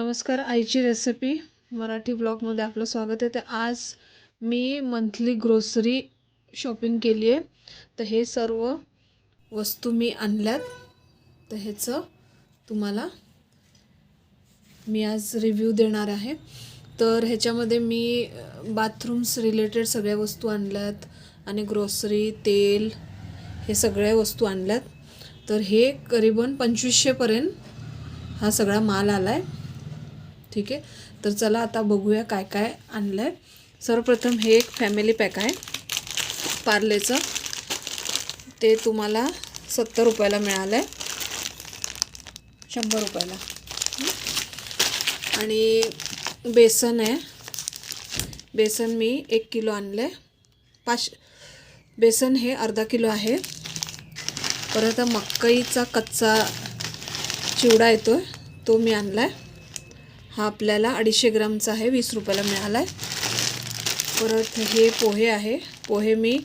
नमस्कार आईची रेसिपी मराठी ब्लॉगमध्ये आपलं स्वागत आहे. तर आज मी मंथली ग्रोसरी शॉपिंग केली आहे. तर हे सर्व वस्तू मी आणल्यात. तर ह्याचं तुम्हाला मी आज रिव्ह्यू देणार आहे. तर ह्याच्यामध्ये मी बाथरूम्स रिलेटेड सगळ्या वस्तू आणल्यात आणि ग्रोसरी तेल हे सगळ्या वस्तू आणल्यात. तर हे करीबन पंचवीसशेपर्यंत हा सगळा माल आला आहे ठीक आहे? तर चला आता बघूया काय काय आणलं आहे सर्वप्रथम हे एक फॅमिली पॅक आहे. पार्लेचं. ते तुम्हाला सत्तर रुपयाला मिळालं आहे शंभर रुपयाला. आणि बेसन आहे. बेसन मी एक किलो आणलं आहे पाच बेसन हे अर्धा किलो आहे. परत मकईचा कच्चा चिवडा येतो तो मी आणला आहे हा आपल्याला अडीचशे ग्रामचा आहे वीस रुपयाला मिळाला आहे परत हे पोहे आहे. पोहे मी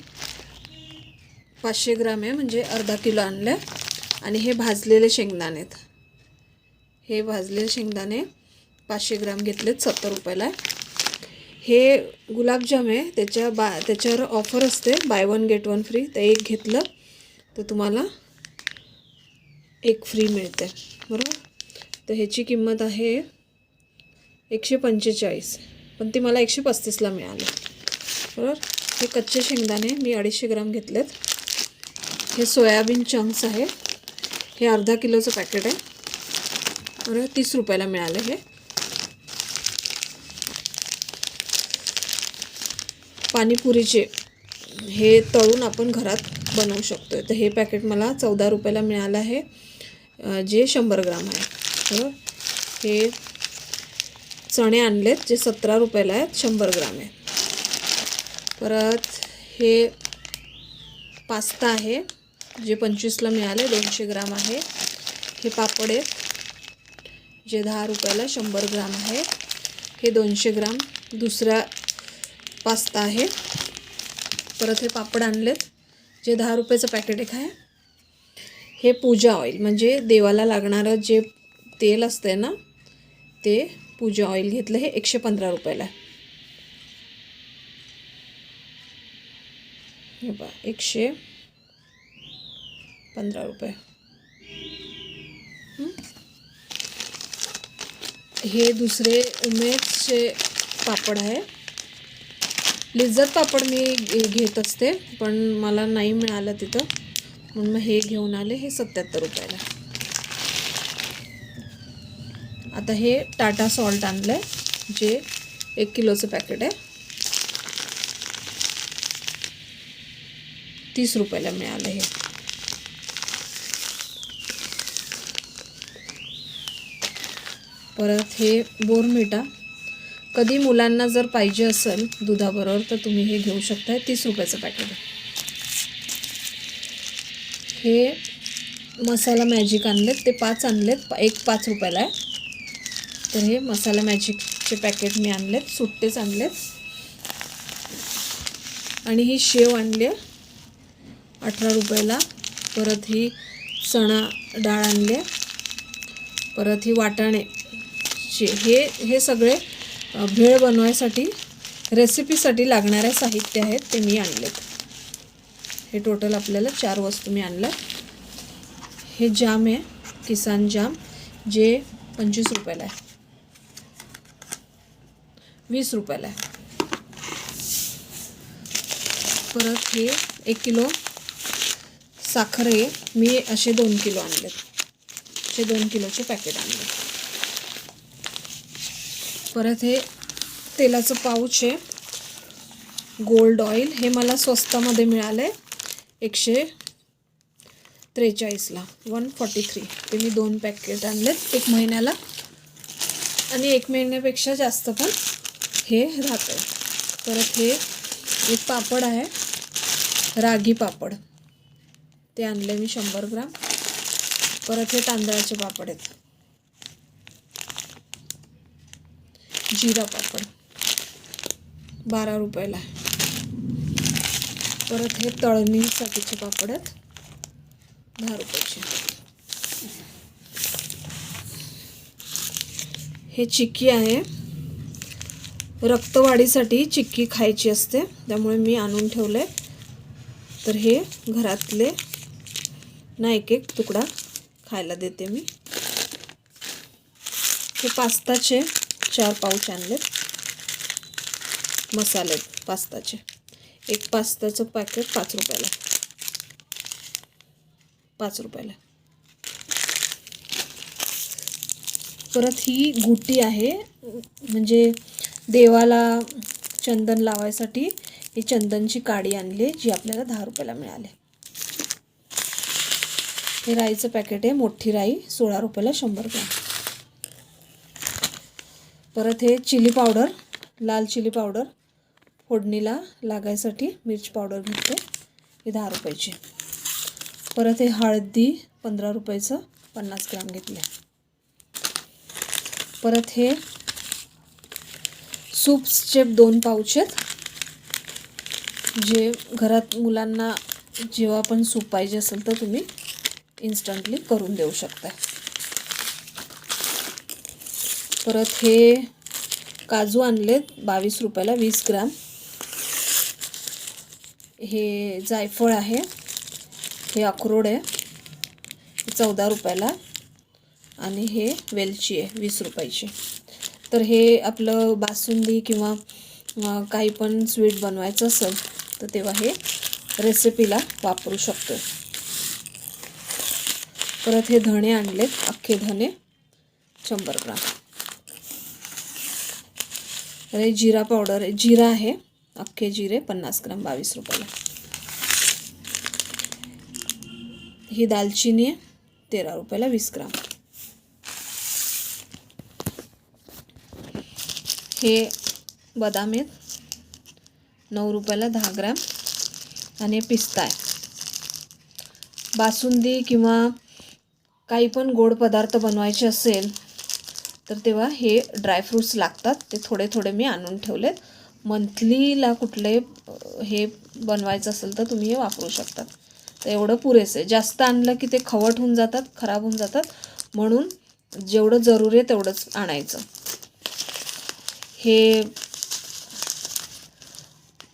पाचशे ग्राम आहे म्हणजे अर्धा किलो आणलं आहे आणि हे भाजलेले शेंगदाणे आहेत. हे भाजलेले शेंगदाणे पाचशे ग्राम घेतलेत सत्तर रुपयाला हे गुलाबजाम आहे त्याच्या बा त्याच्यावर ऑफर असते buy one get one free. ते एक घेतलं तर तुम्हाला एक फ्री मिळते. बरोबर? तर ह्याची किंमत आहे एकशे पंचेचाळीस. पण ती मला एकशे पस्तीसला मिळाली. बरोबर? हे कच्चे शेंगदाणे मी अडीचशे ग्राम घेतलेत. हे सोयाबीन चंक्स आहे. हे अर्धा किलोचं पॅकेट आहे. बरोबर? तीस रुपयाला मिळाले हे. पाणीपुरीचे हे तळून आपण घरात बनवू शकतो तर हे पॅकेट मला चौदा रुपयाला मिळालं आहे. जे शंभर ग्राम आहे. बरोबर? हे चणे आणलेत जे सतरा रुपयाला आहेत शंभर ग्राम आहे. परत हे पास्ता आहे जे पंचवीसला मिळाले दोनशे ग्राम आहे. हे पापड आहेत जे दहा रुपयाला शंभर ग्राम आहे. हे दोनशे ग्राम दुसरा पास्ता आहे. परत हे पापड आणलेत जे दहा रुपयाचं पॅकेट एक आहे. हे पूजा ऑइल म्हणजे देवाला लागणारं जे तेल असतं ना ते पूजा ऑइल घेतलं हे एकशे पंधरा रुपयाला. हे बा एकशे पंधरा रुपये. हे? दुसरे उमेदचे पापड आहे. लिज्जत पापड मी घेत असते पण मला नाही मिळालं तिथं. म्हणून मग हे घेऊन आले हे सत्याहत्तर रुपयाला. आता हे टाटा सॉल्ट आणलं आहे जे एक किलोचं पॅकेट आहे. तीस रुपयाला मिळालं हे. परत हे बोरमिटा कधी मुलांना जर पाहिजे असेल दुधाबरोबर तर तुम्ही हे घेऊ शकता तीस रुपयाचं पॅकेट आहे. हे मसाला मॅजिक आणलेत ते पाच आणलेत एक पाच रुपयाला आहे. तर हे मसाला मॅजिकचे पॅकेट मी आणलेत सुट्टेच आणलेत. आणि ही शेव आणली आहे. अठरा रुपयाला. परत ही चणा डाळ आणली परत ही वाटाणे. शे हे हे सगळे भेळ बनवायसाठी रेसिपीसाठी लागणारे साहित्य आहेत ते मी आणलेत. हे टोटल आपल्याला चार वस्तू मी आणल्या. हे जाम आहे किसान जाम जे पंचवीस रुपयाला आहे. वीस रुपयाला आहे. परत हे एक किलो साखर आहे. मी असे दोन किलो आणले. असे दोन किलोचे पॅकेट आणले. परत हे तेलाचं पाऊच आहे. गोल्ड ऑइल हे मला स्वस्तामध्ये मिळालं आहे एकशे त्रेचाळीसला. One forty three. ते मी दोन पॅकेट आणलेत. एक महिन्याला. आणि एक महिन्यापेक्षा जास्त पण. हे राहतं आहे परत हे एक पापड आहे. रागी पापड. ते आणले मी शंभर ग्राम. परत हे तांदळाचे पापड आहेत. जिरा पापड. बारा रुपयाला आहे. परत हे तळणीसाठीचे पापड आहेत. दहा रुपयाचे. हे चिकी आहे. रक्तवाढीसाठी चिक्की खायची असते त्यामुळे मी आणून ठेवलं. आहे तर हे घरातले ना एक एक तुकडा खायला देते मी. हे पास्ताचे चार पाऊच आणलेत. मसाले पास्ताचे. एक पास्ताचं पॅकेट पाच रुपयाला. पाच रुपयाला. परत ही गुटी आहे म्हणजे देवाला चंदन लावायसाठी ही चंदनची काडी आणली जी आपल्याला दहा रुपयाला मिळाली. हे राईचं पॅकेट आहे मोठी राई सोळा रुपयाला शंभर ग्रॅम. परत हे चिली पावडर लाल चिली पावडर फोडणीला लागायसाठी मिरची पावडर घेतो हे दहा रुपयाची परत हे हळदी पंधरा रुपयाचं पन्नास ग्राम घेतले परत हे सूप्सचे दोन पाऊच आहेत. जे घरात मुलांना जेव्हा पण सूप पाहिजे असेल तर तुम्ही इन्स्टंटली करून देऊ शकता परत हे काजू आणलेत बावीस रुपयाला वीस ग्राम. हे जायफळ आहे हे अक्रोड आहे चौदा रुपयाला आणि हे वेलची आहे वीस रुपयाची. तर हे आपलं बासुंदी किंवा काही पण स्वीट बनवायचं असेल तर तेव्हा हे रेसिपीला वापरू शकतो परत हे धणे आणलेत अख्खे धणे शंभर ग्राम. तर हे जिरा पावडर जिरा आहे अख्खे जिरे पन्नास ग्राम बावीस रुपयाला. ही दालचिनी आहे तेरा रुपयाला वीस ग्राम. हे बदाम आहेत. नऊ रुपयाला दहा ग्रॅम. आणि पिस्ता आहे. बासुंदी किंवा काही पण गोड पदार्थ बनवायचे असेल तर तेव्हा हे ड्रायफ्रूट्स लागतात. ते थोडे थोडे मी आणून ठेवलेत. मंथलीला कुठले हे बनवायचं असेल तर तुम्ही हे वापरू शकतात. तर एवढं पुरेसं आहे. जास्त आणलं की ते खवट होऊन जातात खराब होऊन जातात. म्हणून जेवढं जरूरी आहे तेवढंच आणायचं. हे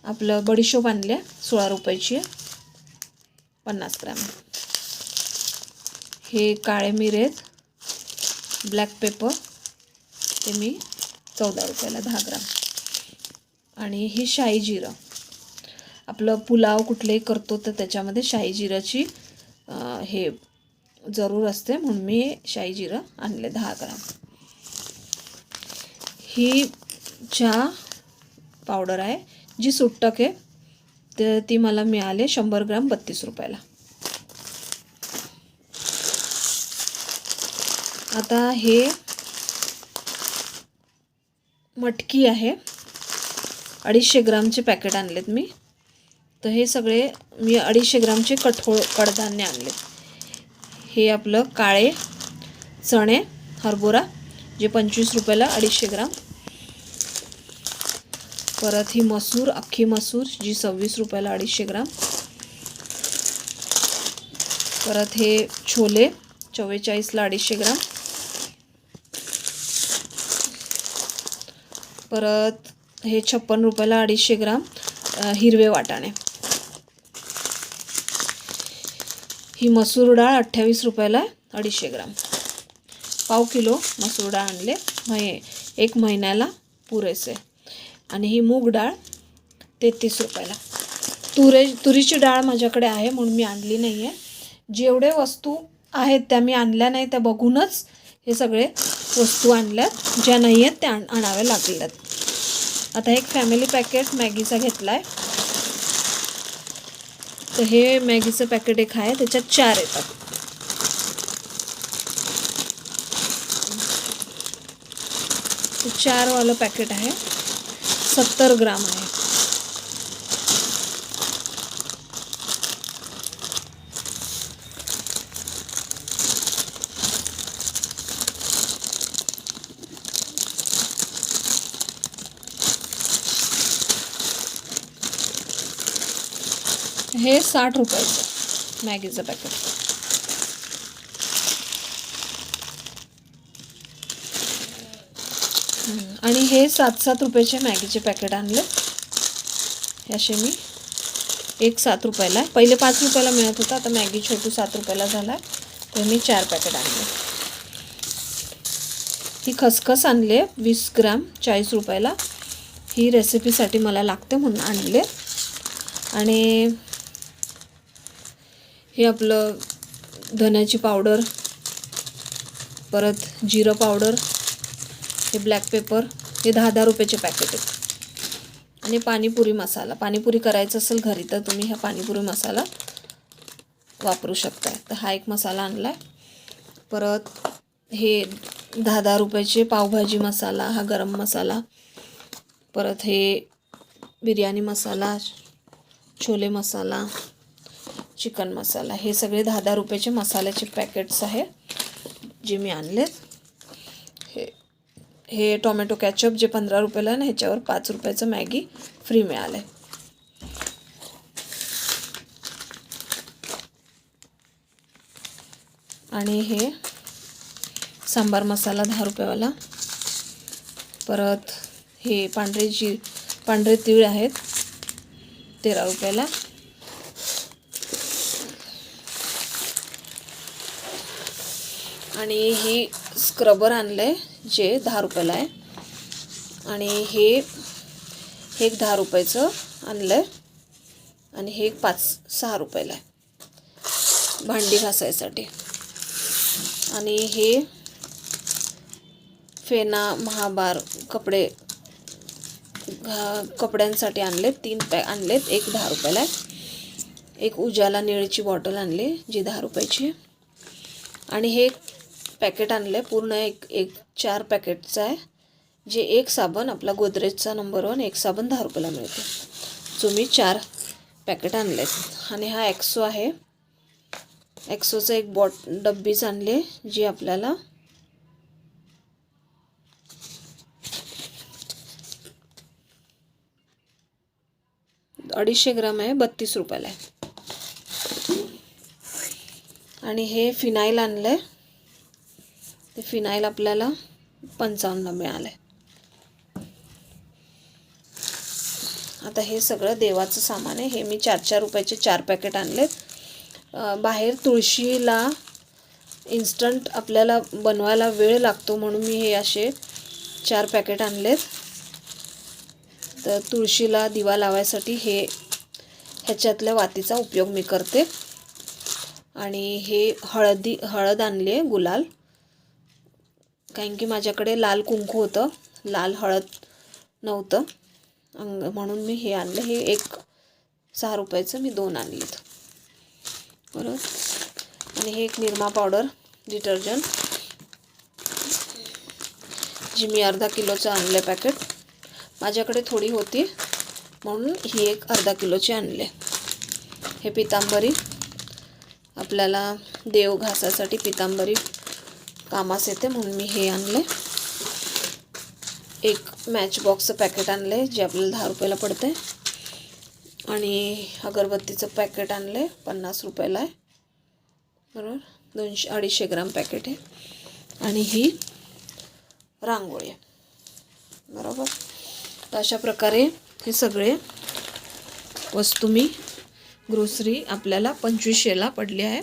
आपलं बडीशोप आणले सोळा रुपयाची आहे. पन्नास ग्रॅम. हे काळे मिरे आहेत. Black pepper. ते मी चौदा रुपयाला दहा ग्राम. आणि ही शाही जिरं. आपलं पुलाव कुठलेही करतो तर त्याच्यामध्ये शाही जिराची हे जरूर असते म्हणून मी शाही जिरं आणले दहा ग्राम. ही चहा पावडर आहे जी सुट्टक आहे तर ती मला मिळाले शंभर ग्राम बत्तीस रुपयाला. आता हे मटकी आहे अडीचशे ग्रामचे पॅकेट आणलेत मी. तर हे सगळे मी अडीचशे ग्रामचे कठोळ कडधान्य आणले हे आपलं काळे चणे हरभरा जे पंचवीस रुपयाला अडीचशे ग्राम परत ही मसूर अख्खी मसूर जी सव्वीस रुपयाला अडीचशे ग्राम. परत हे छोले चव्वेचाळीसला अडीचशे ग्राम. परत हे छप्पन रुपयाला अडीचशे ग्राम हिरवे वाटाणे. ही मसूर डाळ अठ्ठावीस रुपयाला अडीचशे ग्राम. पाव किलो मसूर डाळ आणले. म्हणजे एक महिन्याला पुरेसे. आणि ही मूग डाळ तेहतीस रुपयाला. तुरे तुरीची डाळ माझ्याकडे आहे म्हणून मी आणली नाही आहे जेवढे वस्तू आहेत त्या मी आणल्या नाही त्या बघूनच हे सगळे वस्तू आणल्यात ज्या नाही आहेत त्या आणाव्या लागल्यात. आता एक फॅमिली पॅकेट मॅगीचा घेतला आहे तर हे मॅगीचं पॅकेट एक आहे त्याच्यात चार येतात. चारवालं पॅकेट आहे. सत्तर ग्राम हे। साठ रुपयाचं मॅगीचं पॅकेट। हे सात सात रुपयाचे मॅगीचे पॅकेट आणले. हे असे मी एक सात रुपयाला पहिले पाच रुपयाला मिळत होता आता मॅगी छोटू सात रुपयाला झाला. तर मी चार पॅकेट आणले. ही खसखस आणले वीस ग्राम चाळीस रुपयाला. ही रेसिपीसाठी मला लागते म्हणून आणले. आणि हे आपलं धन्याची पावडर परत जिरं पावडर हे ब्लॅक पेपर हे दहा दहा रुपयाचे पॅकेट आहेत. आणि पाणीपुरी मसाला. पाणीपुरी करायचं असेल घरी तर तुम्ही हा पाणीपुरी मसाला वापरू शकताय. तर हा एक मसाला आणला आहे परत हे दहा दहा रुपयाचे पावभाजी मसाला हा गरम मसाला. परत हे बिर्याणी मसाला छोले मसाला चिकन मसाला. हे सगळे दहा दहा रुपयाचे मसाल्याचे पॅकेट्स आहे जे मी आणलेत. हे टोमॅटो कॅचअप जे पंधरा रुपयाला आहे ना ह्याच्यावर पाच रुपयाचं मॅगी फ्री मिळालं आहे आणि हे सांबार मसाला दहा रुपयावाला. परत हे पांढरे जी पांढरे तीळ आहेत तेरा रुपयाला. आणि ही स्क्रबर आणलं आहे जे दहा रुपयाला आहे. आणि हे हे एक दहा रुपयाचं आणलं आहे आणि हे एक पाच सहा रुपयाला आहे. भांडी घासायसाठी. आणि हे फेना महाबार कपडे घा कपड्यांसाठी आणले तीन पॅक आणलेत एक दहा रुपयाला आहे. एक उजाला निळीची बॉटल आणली जी दहा रुपयाची आणि हे पॅकेट आणलं आहे पूर्ण एक एक चार पॅकेटचं आहे. जे एक साबण आपला गोदरेजचा नंबर वन एक साबण दहा रुपयाला मिळतो. जो मी चार पॅकेट आणले आहेत आणि हा ॲक्सो आहे. ॲक्सोचं एक बॉट डब्बीच आणले जी आपल्याला अडीचशे ग्राम आहे बत्तीस रुपयाला आहे. आणि हे फिनाईल आणलं आहे ते फिनाईल आपल्याला पंचावन्न मिळालं आहे आता हे सगळं देवाचं सामान आहे. हे मी चार चार रुपयाचे चार पॅकेट आणलेत. बाहेर तुळशीला इन्स्टंट आपल्याला बनवायला वेळ लागतो म्हणून मी हे असे चार पॅकेट आणलेत. तर तुळशीला दिवा लावायसाठी हे ह्याच्यातल्या वातीचा उपयोग मी करते. आणि हे हळदी हळद आणली आहे गुलाल. कारण की माझ्याकडे लाल कुंकू होतं. लाल हळद नव्हतं. अंग म्हणून मी हे आणलं. हे एक सहा रुपयाचं मी दोन आणली बरोबर? आणि हे एक निरमा पावडर डिटर्जंट. जी मी अर्धा किलोचं आणलं पॅकेट. माझ्याकडे थोडी होती म्हणून ही एक अर्धा किलोची आणले. हे पितांबरी. आपल्याला देव घासासाठी पितांबरी कामास येते म्हणून मी हे आणले. एक मॅच बॉक्सचं पॅकेट आणले जे आपल्याला दहा रुपयाला पडते. आणि अगरबत्तीचं पॅकेट आणले पन्नास रुपयाला आहे बरोबर? दोनशे अडीचशे ग्राम पॅकेट आहे आणि ही रांगोळी आहे. बरोबर? तर अशा प्रकारे हे सगळे वस्तू मी ग्रोसरी आपल्याला पंचवीसशेला पडली आहे.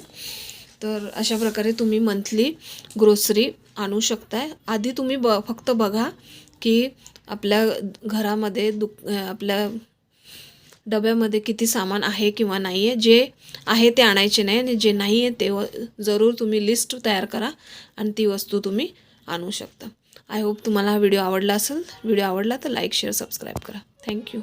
तर अशा प्रकारे तुम्ही मंथली ग्रोसरी आणू शकताय. आधी तुम्ही ब फक्त बघा की आपल्या घरामध्ये दु आपल्या डब्यामध्ये किती सामान आहे किंवा नाही आहे जे आहे ते आणायचे नाही आणि जे नाही आहे ते व जरूर तुम्ही लिस्ट तयार करा आणि ती वस्तू तुम्ही आणू शकता. आय होप तुम्हाला हा व्हिडिओ आवडला असेल. व्हिडिओ आवडला तर लाईक शेअर सबस्क्राईब करा. Thank you